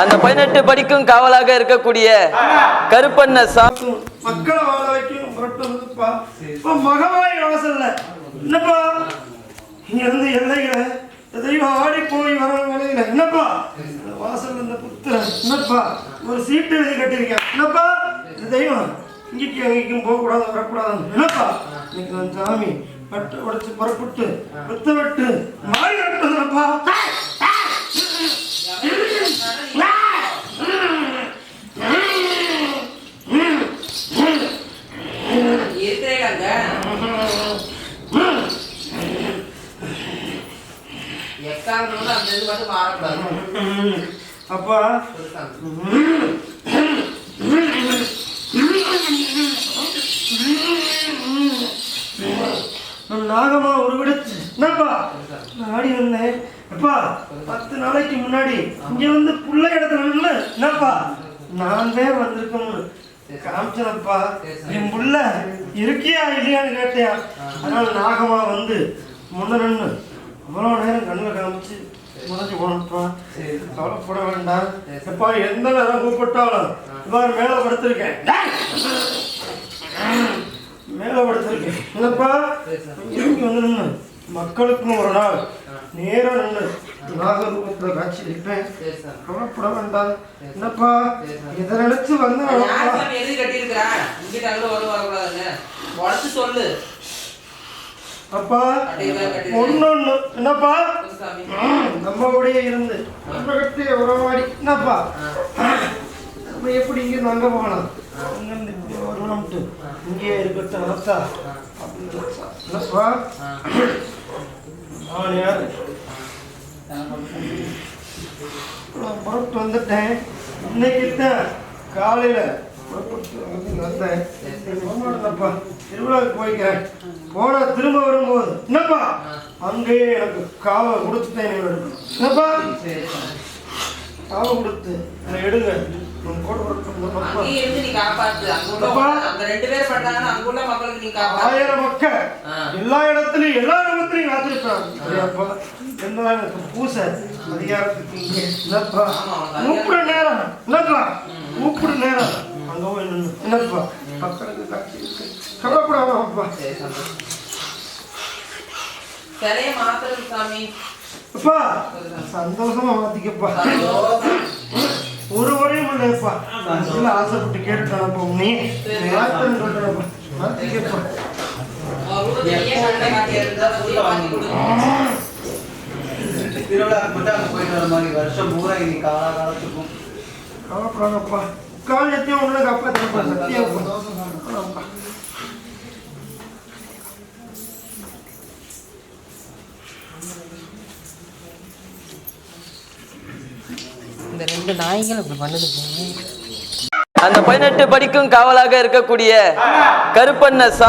அந்த பதினெட்டு படிக்கும் காவலாக இருக்கக்கூடிய கருப்பண்ண சாமி. மக்களை வாழ வைக்கும் புரட்டுப்பா இப்போ மகவாய் வாசல்ல என்னப்பா? இங்க இருந்து எல்லைகளை எதையும் ஆடி போய் வர வேலையில என்னப்பா? வாசல் வாசல்ல இந்த புத்திர என்னப்பா? ஒரு சீட்டு எழுதி கட்டியிருக்கேன். என்னப்பா? இந்த தெய்வம் இங்கேக்கு அங்கேக்கும் போகக்கூடாது வரக்கூடாது என்னப்பா? இன்னைக்கு நான் சாமி பட்டு உடைச்சு புறப்பட்டு வித்து விட்டு அந்த இது மட்டும் மாறக்கூடாது அப்பா நான் நாகமா உருவெடுத்து என்னப்பா நான் ஆடி வந்தேன் அப்பா பத்து நாளைக்கு முன்னாடி இங்க வந்து புள்ள இடத்துல என்னப்பா நான் தான் வந்திருக்கோம்னு காமிச்சனப்பா என் புள்ள இருக்கியா இல்லையான்னு கேட்டியா அதனால நாகமா வந்து முன்ன நின்னு அவ்வளோ நேரம் கண்ணில் காமிச்சு முறைஞ்சு போனப்பா. கவலைப்பட வேண்டாம். எப்பா எந்த நேரம் கூப்பிட்டாலும். இவ்வாறு மேலே படுத்திருக்கேன் மேலே படுத்திருக்கேன் இல்லப்பா இறங்கி வந்து நின்று மக்களுக்கும் ஒரு நாள். நேரா நின்று நாகரூபத்தில் காட்சி அளிப்பேன் கவலைப்பட வேண்டாம். என்னப்பா? இதை நினைச்சு வந்து யார் சாமி எழுதி கட்டியிருக்கிறா? இங்கிட்ட அங்கே வரக்கூடாதுங்க. உடச்சு சொல்லு. அப்பா ஒன்னொன்னு என்னப்பா? நம்ம கூடயே இருந்து. நம்ம கட்டி உறவாடி. என்னப்பா? நம்ம எப்படி இங்க இருந்து அங்க போகலாம்? அங்க இருந்து இப்படி வரலாம்ட்டு. இங்கேயே இருக்கட்டும் வச்சா. என்னப்பா? நான் யாரு? புறப்பட்டு வந்துட்டேன். இன்னைக்கு தான் காலையில திருவிழாவுக்கு போய்க்கிறேன். போனா திரும்ப வரும்போது என்னப்பா? அங்கேயே எனக்கு காவை கொடுத்துட்டேன் என்னப்பா? காவை கொடுத்து எடுங்க. அங்க அங்க ஆயிரம் மக்கள். எல்லா இடத்துலயும் எல்லா இடத்துலயும் காத்திருப்பாங்க என்ன பூசை அதிகாரத்துக்கு இங்கே. என்னப்பா? கூப்பிட நேரம். என்னப்பா? கூப்பிட நேரம். அங்க என்னப்பா? சாமி. அப்பா சந்தோஷமா மாத்திக்கப்பா. சந்தோஷம். ஒரு முறையும் இல்லையப்பா ஆசைப்பட்டு கேட்டுட்டானப்பா சொல்றப்பா மாத்திக்கப்பா காட்டி திருவிழாக்கு மட்டும் அங்கே போயிட்டு வர மாதிரி வருஷம் பூரா இனி காலாகாலத்துக்கும் கவலைப்படாதப்பா. காலத்தையும் ஒண்ணு காப்பாத்தப்பா சத்தியப்பா இந்த ரெண்டு நாய்கள் இப்படி பண்ணுது. அந்த பதினெட்டு படிக்கும் காவலாக இருக்கக்கூடிய கருப்பண்ண சாமி